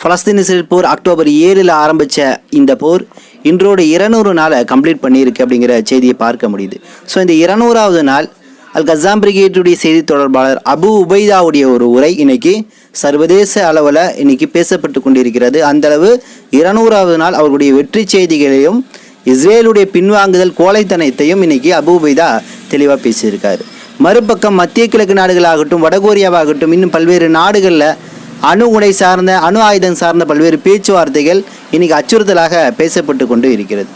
ஃபலஸ்தீன் Israel போர் October ஏழில் ஆரம்பித்த இந்த போர் இன்றோடு இருநூறு நாளை கம்ப்ளீட் பண்ணியிருக்கு அப்படிங்கிற செய்தியை பார்க்க முடியுது. ஸோ இந்த இருநூறாவது நாள் அல் கசாம் பிரிகேட்டுடைய செய்தி தொடர்பாளர் அபு உபைதாவுடைய ஒரு உரை இன்னைக்கு சர்வதேச அளவில் இன்னைக்கு பேசப்பட்டு கொண்டிருக்கிறது. அந்தளவு இருநூறாவது நாள் அவருடைய வெற்றி செய்திகளையும் இஸ்ரேலுடைய பின்வாங்குதல் கோழைத்தனத்தையும் இன்னைக்கு அபு உபைதா தெளிவாக பேசியிருக்காரு. மறுபக்கம் மத்திய கிழக்கு நாடுகளாகட்டும் வடகொரியாவாகட்டும் இன்னும் பல்வேறு நாடுகளில் அணு உடை சார்ந்த அணு ஆயுதம் சார்ந்த பல்வேறு பேச்சுவார்த்தைகள் இன்னைக்கு அச்சுறுத்தலாக பேசப்பட்டு கொண்டு இருக்கிறது.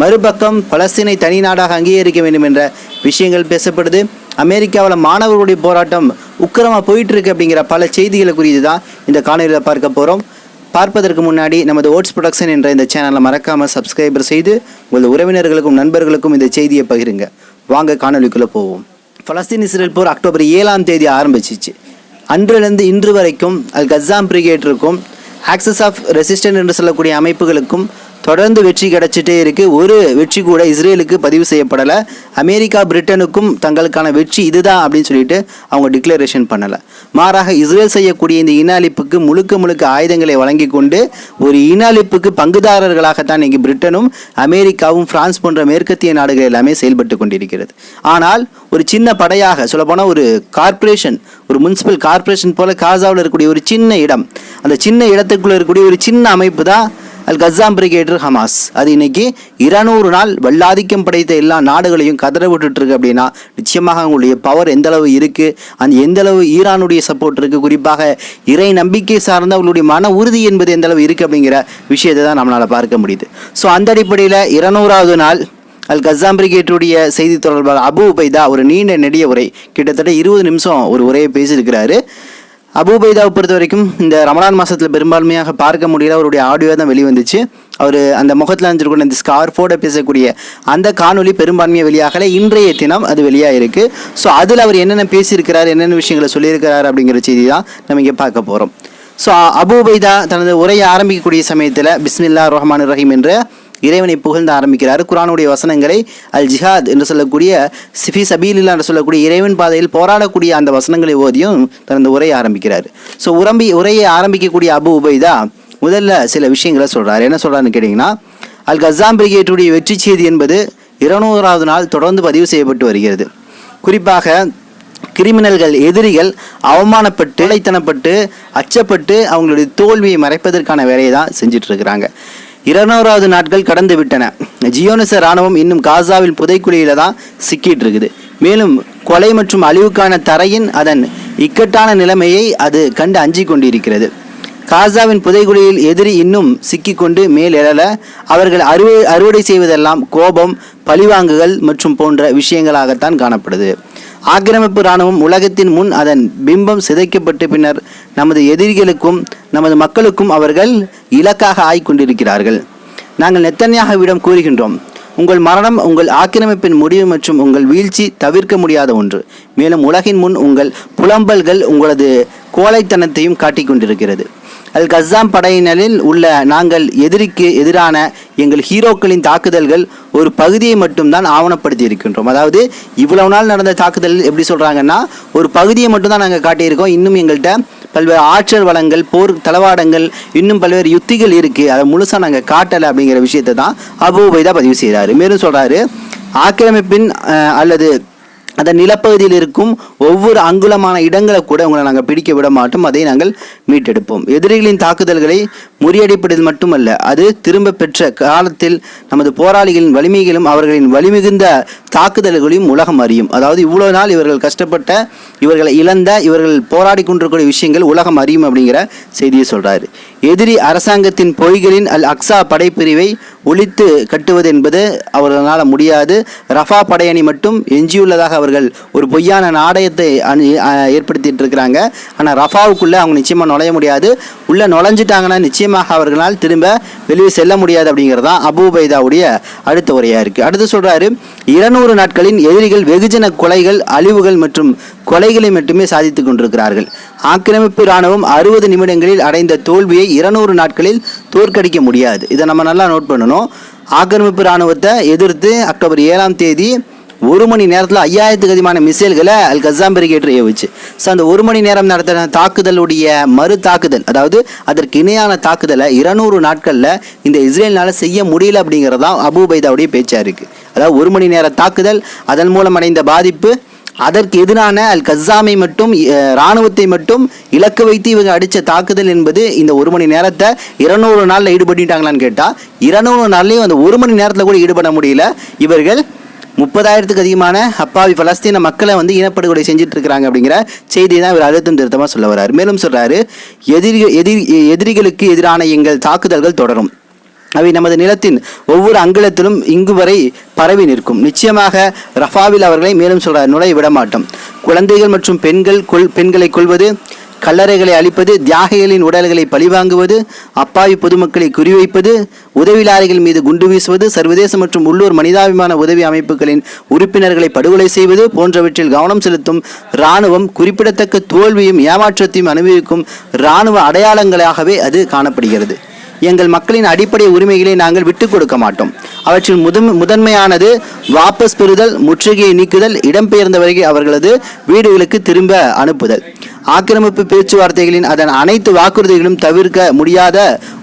மறுபக்கம் பலஸ்தீனை தனி நாடாக அங்கீகரிக்க வேண்டும் என்ற விஷயங்கள் பேசப்படுது. அமெரிக்காவில் மாணவர்களுடைய போராட்டம் உக்கிரமாக போயிட்டு இருக்கு அப்படிங்கிற பல செய்திகளை குறித்து தான் இந்த காணொலியில் பார்க்க போகிறோம் பார்ப்பதற்கு முன்னாடி நமது ஓட்ஸ் ப்ரொடக்ஷன் என்ற இந்த சேனலை மறக்காமல் சப்ஸ்கிரைபர் செய்து உங்கள் உறவினர்களுக்கும் நண்பர்களுக்கும் இந்த செய்தியை பகிருங்க. வாங்க காணொலிக்குள்ளே போவோம். பலஸ்தீன் இஸ்ரேல் போர் அக்டோபர் ஏழாம் தேதி ஆரம்பிச்சிச்சு. அன்றிலிருந்து இன்று வரைக்கும் அல் கசாம் பிரிகேட்டிற்கும் ஆக்சஸ் ஆஃப் ரெசிஸ்டன்ட் என்று சொல்லக்கூடிய அமைப்புகளுக்கும் தொடர்ந்து வெற்றி கிடைச்சிட்டே இருக்குது ஒரு வெற்றி கூட இஸ்ரேலுக்கு பதிவு செய்யப்படலை. அமெரிக்கா பிரிட்டனுக்கும் தங்களுக்கான வெற்றி இதுதான் அப்படின்னு சொல்லிட்டு அவங்க டிக்ளரேஷன் பண்ணலை. மாறாக இஸ்ரேல் செய்யக்கூடிய இந்த இன அழிப்புக்கு முழுக்க முழுக்க ஆயுதங்களை வழங்கி கொண்டு ஒரு இன அழிப்புக்கு பங்குதாரர்களாகத்தான் இங்கே பிரிட்டனும் அமெரிக்காவும் பிரான்ஸ் போன்ற மேற்கத்திய நாடுகள் எல்லாமே செயல்பட்டு கொண்டிருக்கிறது. ஆனால் ஒரு சின்ன படையாக சொல்லப்போனால் ஒரு கார்ப்பரேஷன் ஒரு முனிசிபல் கார்ப்பரேஷன் போல காசாவில் இருக்கக்கூடிய ஒரு சின்ன இடம் அந்த சின்ன இடத்துக்குள்ளே இருக்கக்கூடிய ஒரு சின்ன அமைப்பு தான் அல் கசாம் பிரிகேடர் ஹமாஸ் அது இன்னைக்கு இருநூறு நாள் வல்லாதிக்கம் படைத்த எல்லா நாடுகளையும் கதற விட்டுட்டு இருக்கு அப்படின்னா நிச்சயமாக அவங்களுடைய பவர் எந்த அளவு இருக்கு? அந்த எந்த அளவு ஈரானுடைய சப்போர்ட் இருக்கு? குறிப்பாக இறை நம்பிக்கை சார்ந்த அவங்களுடைய மன உறுதி என்பது எந்த அளவு இருக்கு அப்படிங்கிற விஷயத்தை தான் நம்மளால பார்க்க முடியுது. ஸோ அந்த அடிப்படையில் இருநூறாவது நாள் அல் கசாம் பிரிகேட்டுடைய செய்தி தொடர்பாளர் அபு உபைதா ஒரு நீண்ட நெடிய உரை. கிட்டத்தட்ட இருபது நிமிஷம் ஒரு உரையை பேசியிருக்கிறாரு. அபுபைதாவை பொறுத்த வரைக்கும் இந்த ரமலான் மாதத்தில் பெரும்பான்மையாக பார்க்க முடியல. அவருடைய ஆடியோ தான் வெளிவந்துச்சு. அவர் அந்த முகத்தில் அணிஞ்சிருக்கிற இந்த ஸ்கார்ஃபோட பேசக்கூடிய அந்த காணொலி பெரும்பான்மையாக வெளியாகலை. இன்றைய தினம் அது வெளியாக இருக்குது ஸோ அதில் அவர் என்னென்ன பேசியிருக்கிறார் என்னென்ன விஷயங்களை சொல்லியிருக்கிறார் அப்படிங்கிற செய்தி தான் நம்ம இங்கே பார்க்க போகிறோம் ஸோ அபுபைதா தனது உரையை ஆரம்பிக்கக்கூடிய சமயத்தில் பிஸ்மில்லா ரஹ்மான் ரஹீம் என்ற இறைவனை புகழ்ந்து ஆரம்பிக்கிறார். குரானுடைய வசனங்களை அல் ஜிஹாத் என்று சொல்லக்கூடிய சிஃபி சபீலில்லா என்று சொல்லக்கூடிய இறைவன் பாதையில் போராடக்கூடிய அந்த வசனங்களை ஓதியும் தனது உரையை ஆரம்பிக்கிறார். ஸோ உரம்பி உரையை ஆரம்பிக்கக்கூடிய அபு உபைதா முதல்ல சில விஷயங்களை சொல்கிறார் என்ன சொல்கிறான்னு கேட்டிங்கன்னா அல் கசாம் பிரிகேட்டுடைய வெற்றி செய்தி என்பது இருநூறாவது நாள் தொடர்ந்து பதிவு செய்யப்பட்டு வருகிறது. குறிப்பாக கிரிமினல்கள் எதிரிகள் அவமானப்பட்டு இழைத்தனப்பட்டு அச்சப்பட்டு அவங்களுடைய தோல்வியை மறைப்பதற்கான வேலையை தான் செஞ்சுட்டு இருக்கிறாங்க இருநூறாவது நாட்கள் கடந்து விட்டன ஜியோனிச ராணுவம் இன்னும் காசாவில் புதைக்குழியில தான் சிக்கிட்டு இருக்குது மேலும் கொலை மற்றும் அழிவுக்கான தரையின் அதன் இக்கட்டான நிலைமையை அது கண்டு அஞ்சி கொண்டிருக்கிறது. காசாவின் புதைகுழியில் எதிரி இன்னும் சிக்கிக்கொண்டு மேல் எழல அவர்கள் அறுவை அறுவடை செய்வதெல்லாம் கோபம் பழிவாங்குகள் மற்றும் போன்ற விஷயங்களாகத்தான் காணப்படுது. ஆக்கிரமிப்பு இராணுவம் உலகத்தின் முன் அதன் பிம்பம் சிதைக்கப்பட்ட பின்னர் நமது எதிரிகளுக்கும் நமது மக்களுக்கும் அவர்கள் இலக்காக ஆய்கொண்டிருக்கிறார்கள். நாங்கள் நெத்தன்யாகவிடம் கூறுகின்றோம் உங்கள் மரணம் உங்கள் ஆக்கிரமிப்பின் முடிவு மற்றும் உங்கள் வீழ்ச்சி தவிர்க்க முடியாத ஒன்று. மேலும் உலகின் முன் உங்கள் புலம்பல்கள் உங்களது கோழைத்தனத்தையும் காட்டிக் கொண்டிருக்கிறது அல் கஸ்ஸாம் படையினரில் உள்ள நாங்கள் எதிரிக்கு எதிரான எங்கள் ஹீரோக்களின் தாக்குதல்கள் ஒரு பகுதியை மட்டும்தான் ஆவணப்படுத்தி இருக்கின்றோம் அதாவது இவ்வளவு நாள் நடந்த தாக்குதல் எப்படி சொல்கிறாங்கன்னா ஒரு பகுதியை மட்டும்தான் நாங்கள் காட்டியிருக்கோம். இன்னும் எங்கள்கிட்ட பல்வேறு ஆற்றல் வளங்கள் போர் தளவாடங்கள் இன்னும் பல்வேறு யுத்திகள் இருக்குது அதை முழுசாக நாங்கள் காட்டலை அப்படிங்கிற விஷயத்தை தான் அபூபைதா பதிவு செய்கிறாரு மேலும் சொல்கிறாரு ஆக்கிரமிப்பின் அல்லது அந்த நிலப்பகுதியில் இருக்கும் ஒவ்வொரு அங்குலமான இடங்களை கூட உங்களை நாங்கள் பிடிக்க விட மாட்டோம். அதை நாங்கள் மீட்டெடுப்போம். எதிரிகளின் தாக்குதல்களை முறியடிப்பதில் மட்டுமல்ல அது திரும்ப பெற்ற காலத்தில் நமது போராளிகளின் வலிமைகளும் அவர்களின் வலிமிகுந்த தாக்குதல்களையும் உலகம் அறியும். அதாவது இவ்வளோ நாள் இவர்கள் கஷ்டப்பட்ட இவர்களை இழந்த இவர்கள் போராடி கொண்டிருக்கூடிய விஷயங்கள் உலகம் அறியும் அப்படிங்கிற செய்தியை சொல்கிறாரு எதிரி அரசாங்கத்தின் பொய்களின் அல் அக்ஸா படைப்பிரிவை ஒழித்து கட்டுவது என்பது அவர்களால் முடியாது. ரஃபா படையணி மட்டும் எஞ்சியுள்ளதாக அவர்கள் ஒரு பொய்யான நாடயத்தை அணி ஏற்படுத்திட்டு இருக்கிறாங்க. ஆனால் ரஃபாவுக்குள்ளே அவங்க நிச்சயமாக நுழைய முடியாது. உள்ளே நுழைஞ்சிட்டாங்கன்னா நிச்சயமாக அவர்களால் திரும்ப வெளியே செல்ல முடியாது அப்படிங்கிறது தான் அபுபைதாவுடைய அடுத்த உரையாக இருக்குது அடுத்து சொல்கிறாரு இருநூறு நாட்களின் எதிரிகள் வெகுஜன கொலைகள் அழிவுகள் மற்றும் கொலைகளை மட்டுமே சாதித்து கொண்டிருக்கிறார்கள். ஆக்கிரமிப்பு இராணுவம் அறுபது நிமிடங்களில் அடைந்த தோல்வியை இருநூறு நாட்களில் தோற்கடிக்க முடியாது. இதை நம்ம நல்லா நோட் பண்ணணும். ஆக்கிரமிப்பு இராணுவத்தை எதிர்த்து அக்டோபர் ஏழாம் தேதி ஒரு மணி நேரத்தில் ஐயாயிரத்துக்கு அதிகமான மிசைல்களை அல் கசாம் பிரிகேட் ஏவுச்சு. ஸோ அந்த ஒரு மணி நேரம் நடத்தின தாக்குதலுடைய மறு தாக்குதல் அதாவது அதற்கு இணையான தாக்குதலை இருநூறு நாட்களில் இந்த இஸ்ரேல்னால் செய்ய முடியல அப்படிங்கிறது தான் அபுபைதாவுடைய பேச்சாக இருக்குது அதாவது ஒரு மணி நேர தாக்குதல் அதன் மூலம் அடைந்த பாதிப்பு அதற்கு எதிரான அல் கசாமை மட்டும் இராணுவத்தை மட்டும் இலக்கு வைத்து இவங்க அடித்த தாக்குதல் என்பது இந்த ஒரு மணி நேரத்தை இருநூறு நாளில் ஈடுபட்டுட்டாங்களான்னு கேட்டால் இருநூறு நாள்லையும் அந்த ஒரு மணி நேரத்தில் கூட ஈடுபட முடியல. இவர்கள் முப்பதாயிரத்துக்கு அதிகமான அப்பாவி பலஸ்தீன மக்களை வந்து இனப்படுகொலை செஞ்சுட்டு இருக்கிறாங்க அப்படிங்கிற செய்தி தான் இவர் அழுத்தம் திருத்தமாக சொல்ல வர்றாரு. மேலும் சொல்றாரு எதிரி எதிரி எதிரிகளுக்கு எதிரான எங்கள் தாக்குதல்கள் தொடரும். அவை நமது நிலத்தின் ஒவ்வொரு அங்குலத்திலும் இங்கு வரை பரவி நிற்கும். நிச்சயமாக ரஃபாவில் அவர்களை மேலும் சொல்றார் நுழைய விட மாட்டோம் குழந்தைகள் மற்றும் பெண்கள் கொல் பெண்களை கொள்வது கல்லறைகளை அழிப்பது தியாகிகளின் உடல்களை பழிவாங்குவது அப்பாவி பொதுமக்களை குறிவைப்பது உதவிலாரிகள் மீது குண்டு வீசுவது சர்வதேச மற்றும் உள்ளூர் மனிதாபிமான உதவி அமைப்புகளின் உறுப்பினர்களை படுகொலை செய்வது போன்றவற்றில் கவனம் செலுத்தும் இராணுவம் குறிப்பிடத்தக்க தோல்வியும் ஏமாற்றத்தையும் அனுபவிக்கும் இராணுவ அடையாளங்களாகவே அது காணப்படுகிறது. எங்கள் மக்களின் அடிப்படை உரிமைகளை நாங்கள் விட்டுக் கொடுக்க மாட்டோம். அவற்றில் முதன் முதன்மையானது வாபஸ் பெறுதல் முற்றுகையை நீக்குதல் இடம்பெயர்ந்தவர்கள் அவர்களது வீடுகளுக்கு திரும்ப அனுப்புதல். ஆக்கிரமிப்பு பேச்சுவார்த்தைகளின் அதன் அனைத்து வாக்குறுதிகளும் தவிர்க்க முடியாத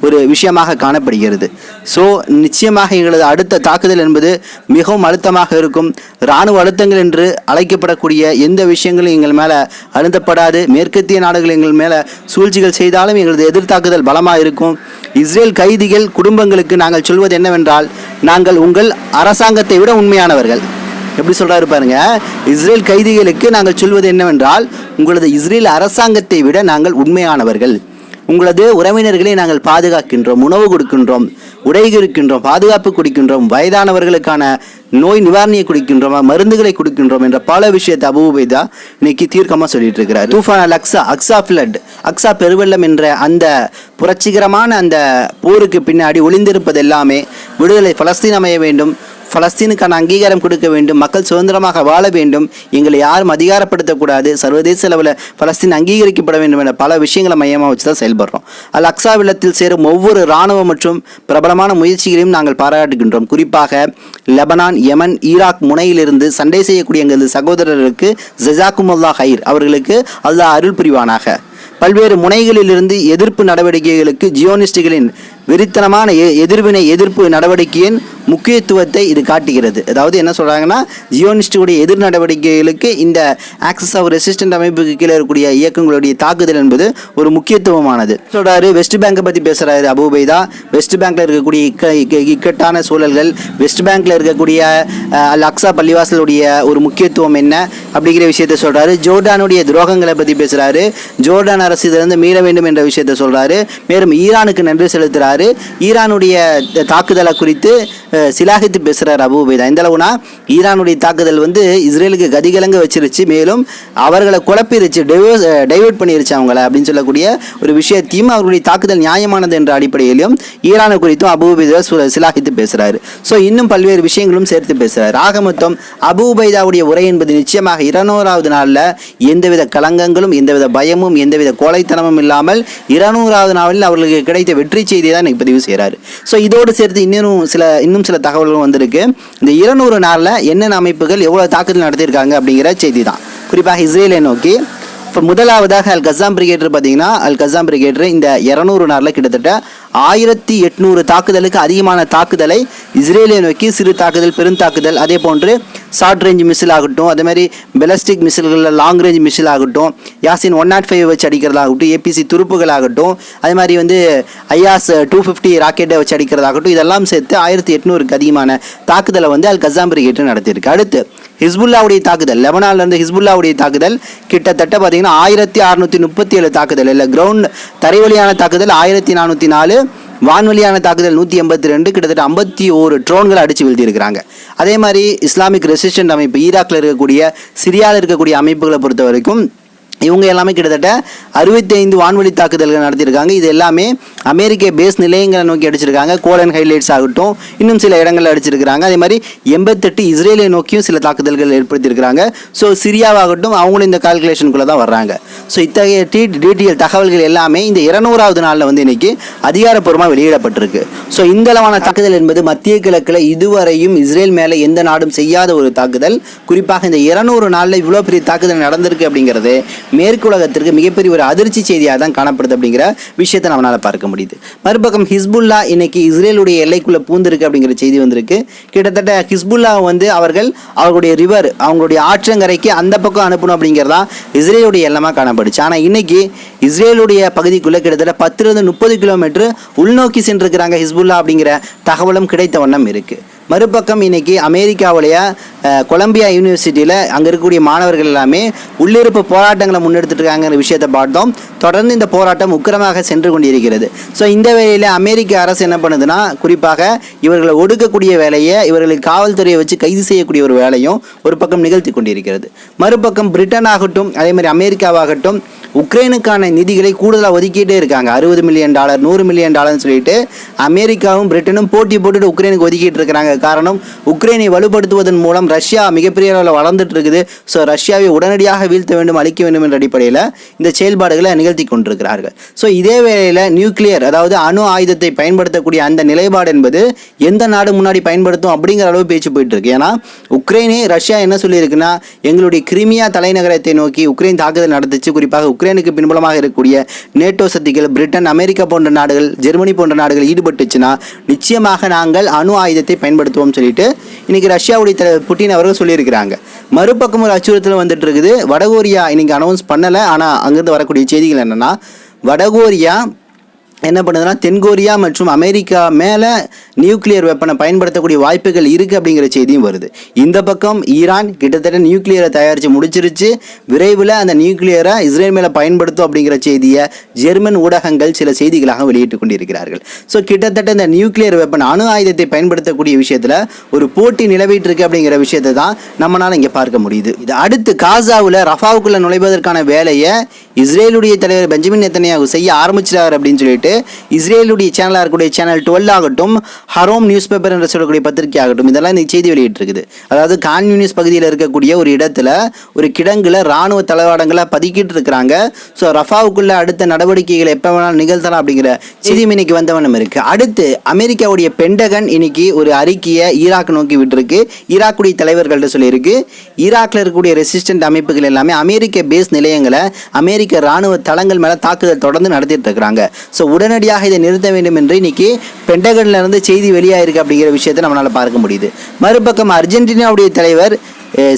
ஒரு விஷயமாக காணப்படுகிறது. ஸோ நிச்சயமாக எங்களது அடுத்த தாக்குதல் என்பது மிகவும் அழுத்தமாக இருக்கும். இராணுவ அழுத்தங்கள் என்று அழைக்கப்படக்கூடிய எந்த விஷயங்களும் எங்கள் மேலே அழுத்தப்படாது. மேற்கத்திய நாடுகள் எங்கள் மேலே சூழ்ச்சிகள் செய்தாலும் எங்களது எதிர்த்தாக்குதல் பலமாக இருக்கும். இஸ்ரேல் கைதிகள் குடும்பங்களுக்கு நாங்கள் சொல்வது என்னவென்றால் நாங்கள் உங்கள் அரசாங்கத்தை விட உண்மையானவர்கள். எப்படி சொல்கிறாரு பாருங்க? இஸ்ரேல் கைதிகளுக்கு நாங்கள் சொல்வது என்னவென்றால் உங்களது இஸ்ரேல் அரசாங்கத்தை விட நாங்கள் உண்மையானவர்கள். உங்களது உறவினர்களை நாங்கள் பாதுகாக்கின்றோம் உணவு கொடுக்கின்றோம் உடை இருக்கின்றோம் பாதுகாப்பு கொடுக்கின்றோம் வயதானவர்களுக்கான நோய் நிவாரணியை கொடுக்கின்றோம் மருந்துகளை கொடுக்கின்றோம் என்ற பல விஷயத்தை அபூபைதா இன்னைக்கு தீர்க்கமாக சொல்லிட்டு இருக்கிறார். Tufan Al Aqsa Aqsa flood Aqsa பெருவெள்ளம் என்ற அந்த புரட்சிகரமான அந்த போருக்கு பின்னாடி ஒளிந்திருப்பது எல்லாமே விடுதலை பலஸ்தீன் அமைய வேண்டும் பலஸ்தீனுக்கான அங்கீகாரம் கொடுக்க வேண்டும் மக்கள் சுதந்திரமாக வாழ வேண்டும். எங்களை யாரும் அதிகாரப்படுத்தக்கூடாது. சர்வதேச அளவில் பலஸ்தீன் அங்கீகரிக்கப்பட வேண்டும் என்ற பல விஷயங்களை மையமாக வச்சு தான் செயல்படுறோம். அல் அக்ஸா விளத்தில் சேரும் ஒவ்வொரு இராணுவ மற்றும் பிரபலமான முயற்சிகளையும் நாங்கள் பாராட்டுகின்றோம். குறிப்பாக லெபனான் யமன் ஈராக் முனையிலிருந்து சண்டை செய்யக்கூடிய எங்களது சகோதரருக்கு ஜசாக்குமுல்லா ஹைர் அவர்களுக்கு அல்லாஹ் அருள் புரிவானாக. பல்வேறு முனைகளிலிருந்து எதிர்ப்பு நடவடிக்கைகளுக்கு ஜியோனிஸ்டுகளின் வெறித்தனமான எ- எதிர்வினை எதிர்ப்பு நடவடிக்கையின் முக்கியத்துவத்தை இது காட்டுகிறது. அதாவது என்ன சொல்கிறாங்கன்னா ஜியோனிஸ்டுடைய எதிர் நடவடிக்கைகளுக்கு இந்த ஆக்சஸ் ஆஃப் ரெசிஸ்டன்ட் அமைப்புக்கு கீழே இருக்கக்கூடிய இயக்கங்களுடைய தாக்குதல் என்பது ஒரு முக்கியத்துவமானது. சொல்கிறாரு வெஸ்ட் பேங்கை பற்றி பேசுகிறாரு அபுபைதா. வெஸ்ட் பேங்க்கில் இருக்கக்கூடிய இக்க இக்கட்டான சூழல்கள் வெஸ்ட் பேங்க்கில் இருக்கக்கூடிய லக்ஸா அல் அக்ஸா பள்ளிவாசலுடைய ஒரு முக்கியத்துவம் என்ன அப்படிங்கிற விஷயத்தை சொல்கிறாரு ஜோர்டானுடைய துரோகங்களை பற்றி பேசுகிறாரு ஜோர்டான் அரசு இதிலிருந்து மீள வேண்டும் என்ற விஷயத்தை சொல்கிறாரு மேலும் ஈரானுக்கு நன்றி செலுத்துறாரு ஈரானுடைய தாக்குதலை குறித்து சிலாகித்து பேசுகிறார் அபு உபைதா. இந்த அளவுனா ஈரானுடைய தாக்குதல் வந்து இஸ்ரேலுக்கு கதிகலங்க வச்சிருச்சு. மேலும் அவர்களை குழப்பிருச்சு டைவர்ஸ் டைவர்ட் பண்ணிருச்சு அவங்கள அப்படின்னு சொல்லக்கூடிய ஒரு விஷயத்தையும் அவருடைய தாக்குதல் நியாயமானது என்ற அடிப்படையிலும் ஈரானை குறித்தும் அபு உபைதா சு- சிலாகித்து பேசுகிறாரு ஸோ இன்னும் பல்வேறு விஷயங்களும் சேர்த்து பேசுகிறார் ஆக மொத்தம் அபு உபைதாவுடைய உரை என்பது நிச்சயமாக இருநூறாவது நாளில் எந்தவித கலங்கங்களும் எந்தவித பயமும் எந்தவித கோழைத்தனமும் இல்லாமல் இருநூறாவது நாளில் அவர்களுக்கு கிடைத்த வெற்றி செய்தியை தான் எனக்கு பதிவு செய்கிறார் ஸோ இதோடு சேர்த்து இன்னும் சில இன்னும் சில தகவல்களும் வந்திருக்கு. இந்த இருநூறு நாளில் என்னென்ன அமைப்புகள் எவ்வளோ தாக்குதல் நடத்தியிருக்காங்க அப்படிங்கிற செய்தி தான் குறிப்பாக இஸ்ரேலை நோக்கி முதலாவதாக அல் கசாம் பிரிகேடர் பார்த்தீங்கன்னா அல் கசாம் பிரிகேடர் இந்த இரநூறு நாளில் கிட்டத்தட்ட ஆயிரத்தி எட்நூறு தாக்குதலுக்கு அதிகமான தாக்குதலை இஸ்ரேலியை நோக்கி சிறு தாக்குதல் பெருந்தாக்குதல் அதே போன்று ஷார்ட் ரேஞ்ச் மிசில் ஆகட்டும் அதே மாதிரி பெலஸ்டிக் மிசில்களில் லாங் ரேஞ்ச் மிசில் ஆகட்டும் யாசின் ஒன் நாட் ஃபைவ் வச்சு அடிக்கிறதாகட்டும் ஏபிசி துருப்புகள் ஆகட்டும் அதே மாதிரி வந்து ஐயாஸ் டூ ஃபிஃப்டி ராக்கெட்டை வச்சு அடிக்கிறதாகட்டும் இதெல்லாம் சேர்த்து ஆயிரத்தி எட்நூறுக்கு அதிகமான தாக்குதலை வந்து அல் கசாம் பிரிகேட்டர் நடத்தியிருக்கு. அடுத்து ஹிஸ்புல்லாவுடைய தாக்குதல் லெபனான்ல இருந்து ஹிஸ்புல்லாவுடைய தாக்குதல் கிட்டத்தட்ட பார்த்தீங்கன்னா ஆயிரத்தி அறுநூற்றி முப்பத்தி ஏழு தாக்குதல் இல்லை கிரவுண்ட் தரைவழியான தாக்குதல் ஆயிரத்தி நானூற்றி நாலு வான்வழியான தாக்குதல் நூற்றி எண்பத்தி ரெண்டு கிட்டத்தட்ட ஐம்பத்தி ஓரு ட்ரோன்களை அடித்து வீழ்த்தியிருக்கிறாங்க. அதே மாதிரி இஸ்லாமிக் ரெசிஸ்டன்ட் அமைப்பு ஈராக்கில் இருக்கக்கூடிய சிரியாவில் இருக்கக்கூடிய அமைப்புகளை பொறுத்த வரைக்கும் இவங்க எல்லாமே கிட்டத்தட்ட அறுபத்தைந்து வான்வழி தாக்குதல்கள் நடத்தியிருக்காங்க. இது எல்லாமே அமெரிக்க பேஸ் நிலையங்களை நோக்கி அடிச்சிருக்காங்க. கோலன் ஹைலைட்ஸ் ஆகட்டும் இன்னும் சில இடங்களில் அடிச்சிருக்கிறாங்க. அதே மாதிரி எண்பத்தெட்டு இஸ்ரேலை நோக்கியும் சில தாக்குதல்கள் ஏற்படுத்தியிருக்கிறாங்க. ஸோ சிரியாவாகட்டும் அவங்களும் இந்த கால்குலேஷனுக்குள்ளே தான் வர்றாங்க. ஸோ இத்தகைய டி டீட்டெயில் தகவல்கள் எல்லாமே இந்த இருநூறாவது நாளில் வந்து இன்றைக்கி அதிகாரப்பூர்வமாக வெளியிடப்பட்டிருக்கு. ஸோ இந்த அளவான தாக்குதல் என்பது மத்திய கிழக்கில் இதுவரையும் இஸ்ரேல் மேலே எந்த நாடும் செய்யாத ஒரு தாக்குதல். குறிப்பாக இந்த இருநூறு நாளில் இவ்வளோ பெரிய தாக்குதல் நடந்திருக்கு அப்படிங்கிறது மேற்கு உலகத்திற்கு மிகப்பெரிய ஒரு அதிர்ச்சி செய்தியாக தான் காணப்படுது அப்படிங்கிற விஷயத்தை நம்மளால் பார்க்க முடியுது. மறுபக்கம் ஹிஸ்புல்லா இன்னைக்கு இஸ்ரேலுடைய எல்லைக்குள்ளே பூந்திருக்கு அப்படிங்கிற செய்தி வந்திருக்கு. கிட்டத்தட்ட ஹிஸ்புல்லா வந்து அவர்கள் அவர்களுடைய ரிவர் அவங்களுடைய ஆற்றங்கரைக்கு அந்த பக்கம் அனுப்பணும் அப்படிங்கிறதா இஸ்ரேலுடைய எல்லமாக காணப்படுச்சு. ஆனால் இன்னைக்கு இஸ்ரேலுடைய பகுதிக்குள்ளே கிட்டத்தட்ட பத்துலேருந்து முப்பது கிலோமீட்டர் உள்நோக்கி சென்றிருக்கிறாங்க ஹிஸ்புல்லா அப்படிங்கிற தகவலும் கிடைத்த வண்ணம் இருக்குது மறுபக்கம் இன்னைக்கு அமெரிக்காவுடைய கொலம்பியா யூனிவர்சிட்டியில் அங்கே இருக்கக்கூடிய மாணவர்கள் எல்லாமே உள்ளிருப்பு போராட்டங்களை முன்னெடுத்துட்டு விஷயத்தை பார்த்தோம். தொடர்ந்து இந்த போராட்டம் உக்கிரமாக சென்று கொண்டிருக்கிறது. ஸோ இந்த வேலையில் அமெரிக்க அரசு என்ன பண்ணுதுன்னா குறிப்பாக இவர்களை ஒடுக்கக்கூடிய வேலையை இவர்களுக்கு காவல்துறையை வச்சு கைது செய்யக்கூடிய ஒரு வேலையும் ஒரு பக்கம் நிகழ்த்தி கொண்டிருக்கிறது. மறுபக்கம் பிரிட்டன் ஆகட்டும் அதே மாதிரி அமெரிக்காவாகட்டும் உக்ரைனுக்கான நிதிகளை கூடுதலாக ஒதுக்கிட்டே இருக்காங்க. அறுபது மில்லியன் டாலர் நூறு மில்லியன் டாலர்னு சொல்லிட்டு அமெரிக்காவும் பிரிட்டனும் போட்டி போட்டுட்டு உக்ரைனுக்கு ஒதுக்கிட்டு இருக்கிறாங்க. காரணம் உக்ரைனை வலுப்படுத்துவதன் மூலம் ரஷ்யா மிகப்பெரிய அளவில் வளர்ந்துட்டு இருக்குது. ஸோ ரஷ்யாவை உடனடியாக வீழ்த்த வேண்டும் அழிக்க வேண்டும் என்ற அடிப்படையில் இந்த செயல்பாடுகளை நிகழ்த்தி கொண்டிருக்கிறார்கள். ஸோ இதே வேளையில் நியூக்ளியர் அதாவது அணு ஆயுதத்தை பயன்படுத்தக்கூடிய அந்த நிலைப்பாடு என்பது எந்த நாடு முன்னாடி பயன்படுத்தும் அப்படிங்கிற அளவு பேச்சு போயிட்டு இருக்கு. ஏன்னா உக்ரைனே ரஷ்யா என்ன சொல்லியிருக்குன்னா எங்களுடைய கிரிமியா தலைநகரத்தை நோக்கி உக்ரைன் தாக்குதல் நடத்துச்சு குறிப்பாக உக்ரைனுக்கு பின்புலமாக இருக்கக்கூடிய நேட்டோ சக்திகள் பிரிட்டன் அமெரிக்கா போன்ற நாடுகள் ஜெர்மனி போன்ற நாடுகள் ஈடுபட்டுச்சுன்னா நிச்சயமாக நாங்கள் அணு ஆயுதத்தை பயன்படுத்துவோம் சொல்லிட்டு இன்னைக்கு ரஷ்யாவுடைய தலைவர் புட்டின் அவர்கள் சொல்லியிருக்கிறாங்க. மறுபக்கம் ஒரு அச்சுறுத்தல் வந்துட்டு இருக்குது வடகொரியா இன்னைக்கு அனௌன்ஸ் பண்ணலை. ஆனால் அங்கேருந்து வரக்கூடிய செய்திகள் என்னன்னா வடகொரியா என்ன பண்ணுதுன்னா தென்கொரியா மற்றும் அமெரிக்கா மேலே நியூக்ளியர் வெப்பனை பயன்படுத்தக்கூடிய வாய்ப்புகள் இருக்குது அப்படிங்கிற செய்தியும் வருது. இந்த பக்கம் ஈரான் கிட்டத்தட்ட நியூக்ளியரை தயாரித்து முடிச்சிருச்சு. விரைவில் அந்த நியூக்ளியரை இஸ்ரேல் மேலே பயன்படுத்தும் அப்படிங்கிற செய்தியை ஜெர்மன் ஊடகங்கள் சில செய்திகளாக வெளியிட்டு கொண்டிருக்கிறார்கள். ஸோ கிட்டத்தட்ட இந்த நியூக்ளியர் வெப்பன் அணு ஆயுதத்தை பயன்படுத்தக்கூடிய விஷயத்தில் ஒரு போட்டி நிலவிட்டு இருக்கு அப்படிங்கிற விஷயத்தை தான் நம்மளால் இங்கே பார்க்க முடியுது. இது அடுத்து காசாவில் ரஃபாவுக்குள்ளே நுழைவதற்கான வேலையை இஸ்ரேலுடைய தலைவர் பெஞ்சமின் எத்தனையாக செய்ய ஆரம்பிச்சிட்டார் அப்படின்னு சொல்லிட்டு இஸ்ரேலுடைய சேனலாக இருக்கக்கூடிய சேனல் டுவெல் ஆகட்டும் ஹரோம் நியூஸ் பேப்பர் என்று சொல்லக்கூடிய பத்திரிகை ஆகட்டும் இதெல்லாம் இந்த செய்தி வெளியிட்டிருக்குது. அதாவது கான்யூனிஸ் பகுதியில் இருக்கக்கூடிய ஒரு இடத்துல ஒரு கிடங்குல ராணுவ தளவாடங்களை பதுக்கிட்டு இருக்கிறாங்க. ஸோ ரஃபாவுக்குள்ள அடுத்த நடவடிக்கைகள் எப்போ வேணாலும் நிகழ்த்தலாம் அப்படிங்கிற செய்தி இன்னைக்கு வந்தவண்ணம் இருக்கு. அடுத்து அமெரிக்காவுடைய பெண்டகன் இன்னைக்கு ஒரு அறிக்கையை ஈராக் நோக்கி விட்டுருக்கு. ஈராக்குடைய தலைவர்கள்ட்ட சொல்லியிருக்கு. ஈராக்ல இருக்கக்கூடிய ரெசிஸ்டன்ட் அமைப்புகள் எல்லாமே அமெரிக்க பேஸ் நிலையங்களை அமெரிக்க ராணுவ தளங்கள் மேலே தாக்குதல் தொடர்ந்து நடத்திட்டு இருக்கிறாங்க. ஸோ உடனடியாக இதை நிறுத்த வேண்டும் என்று இன்னைக்கு பெண்டகன்ல இருந்து செய்தி வெளியாயிருக்கு அப்படிங்கிற விஷயத்தை நம்மளால பார்க்க முடியுது. மறுபக்கம் அர்ஜென்டினாவுடைய தலைவர்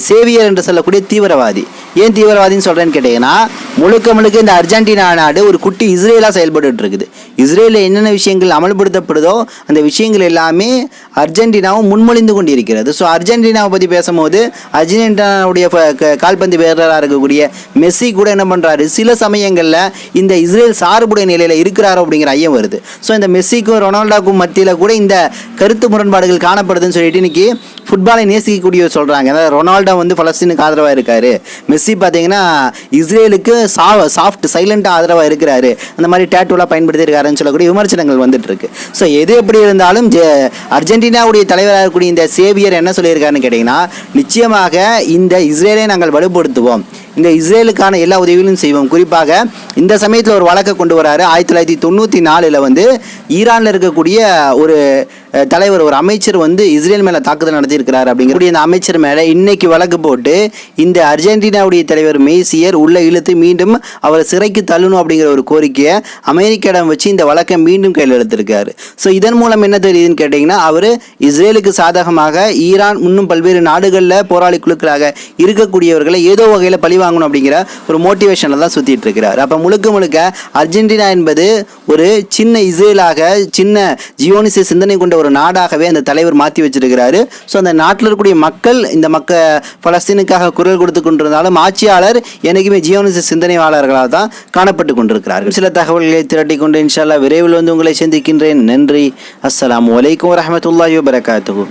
சேவியர் என்று சொல்லக்கூடிய தீவிரவாதி. ஏன் தீவிரவாதின்னு சொல்கிறேன்னு கேட்டிங்கன்னா முழுக்க முழுக்க இந்த அர்ஜென்டினா நாடு ஒரு குட்டி இஸ்ரேலாக செயல்பட்டு இருக்குது. இஸ்ரேலில் என்னென்ன விஷயங்கள் அமல்படுத்தப்படுதோ அந்த விஷயங்கள் எல்லாமே அர்ஜென்டினாவும் முன்மொழிந்து கொண்டிருக்கிறது. ஸோ அர்ஜென்டினாவை பற்றி பேசும்போது அர்ஜென்டினாவுடைய க- கால்பந்து வீரராக இருக்கக்கூடிய மெஸ்ஸி கூட என்ன பண்ணுறாரு சில சமயங்களில் இந்த இஸ்ரேல் சார்புடைய நிலையில் இருக்கிறாரோ அப்படிங்கிற ஐயம் வருது. ஸோ இந்த மெஸ்ஸிக்கும் ரொனால்டோக்கும் மத்தியில் கூட இந்த கருத்து முரண்பாடுகள் காணப்படுதுன்னு சொல்லிட்டு இன்னைக்கு ஃபுட்பாலை நேசிக்கக்கூடிய சொல்கிறாங்க அதாவது ரொனால்டோ வந்து பலஸ்தீனுக்கு ஆதரவாக இருக்காரு. மெஸ்ஸி பார்த்தீங்கன்னா இஸ்ரேலுக்கு சா சாஃப்ட் சைலண்டாக ஆதரவாக இருக்கிறாரு. அந்த மாதிரி டேட்டூலாம் பயன்படுத்தி இருக்காருன்னு சொல்லக்கூடிய விமர்சனங்கள் வந்துட்டு இருக்கு ஸோ எது எப்படி இருந்தாலும் ஜெ- அர்ஜென்டினாவுடைய தலைவராக இருக்கக்கூடிய இந்த சேவியர் என்ன சொல்லியிருக்காருன்னு கேட்டிங்கன்னா நிச்சயமாக இந்த இஸ்ரேலை நாங்கள் வலுப்படுத்துவோம். இந்த இஸ்ரேலுக்கான எல்லா உதவிகளும் செய்வோம். குறிப்பாக இந்த சமயத்தில் ஒரு வழக்கை கொண்டு வராரு. ஆயிரத்தி தொள்ளாயிரத்தி தொண்ணூற்றி நாலில் வந்து ஈரானில் இருக்கக்கூடிய ஒரு தலைவர் ஒரு அமைச்சர் வந்து இஸ்ரேல் மேலே தாக்குதல் நடத்தியிருக்கிறார் அப்படிங்கக்கூடிய இந்த அமைச்சர் மேலே இன்னைக்கு வழக்கு போட்டு இந்த அர்ஜென்டினாவுடைய தலைவர் மேசியர் உள்ள இழுத்து மீண்டும் அவரை சிறைக்கு தள்ளணும் அப்படிங்கிற ஒரு கோரிக்கையை அமெரிக்காவிடம் வச்சு இந்த வழக்கை மீண்டும் கையில் எடுத்திருக்காரு. ஸோ இதன் மூலம் என்ன தெரியுதுன்னு கேட்டிங்கன்னா அவர் இஸ்ரேலுக்கு சாதகமாக ஈரான் இன்னும் பல்வேறு நாடுகளில் போராளி குழுக்களாக இருக்கக்கூடியவர்களை ஏதோ வகையில் பழி வாங்கணும் அப்படிங்கிற ஒரு மோட்டிவேஷனில் தான் சுற்றிட்டு இருக்கிறார் அப்போ முழுக்க முழுக்க அர்ஜென்டினா என்பது ஒரு சின்ன இஸ்ரேலாக சின்ன ஜியோனிச சிந்தனை கொண்ட ஒரு நாடாகவே அந்த தலைவர் மாற்றி வச்சிருக்கிறாரு. ஸோ அந்த நாட்டில் இருக்கக்கூடிய மக்கள் இந்த மக்க பலஸ்தீனுக்காக குரல் கொடுத்து கொண்டிருந்தாலும் ஆட்சியாளர் எனக்குமே ஜியோனிச சிந்தனையாளர்களாக தான் காணப்பட்டு கொண்டிருக்கிறார்கள். சில தகவல்களை திரட்டி கொண்டு இன்ஷால்லா விரைவில் வந்து உங்களை சந்திக்கின்றேன். நன்றி. அஸ்லாம் வலைக்கம் வரமத்துல்லாஹி வரகாத்து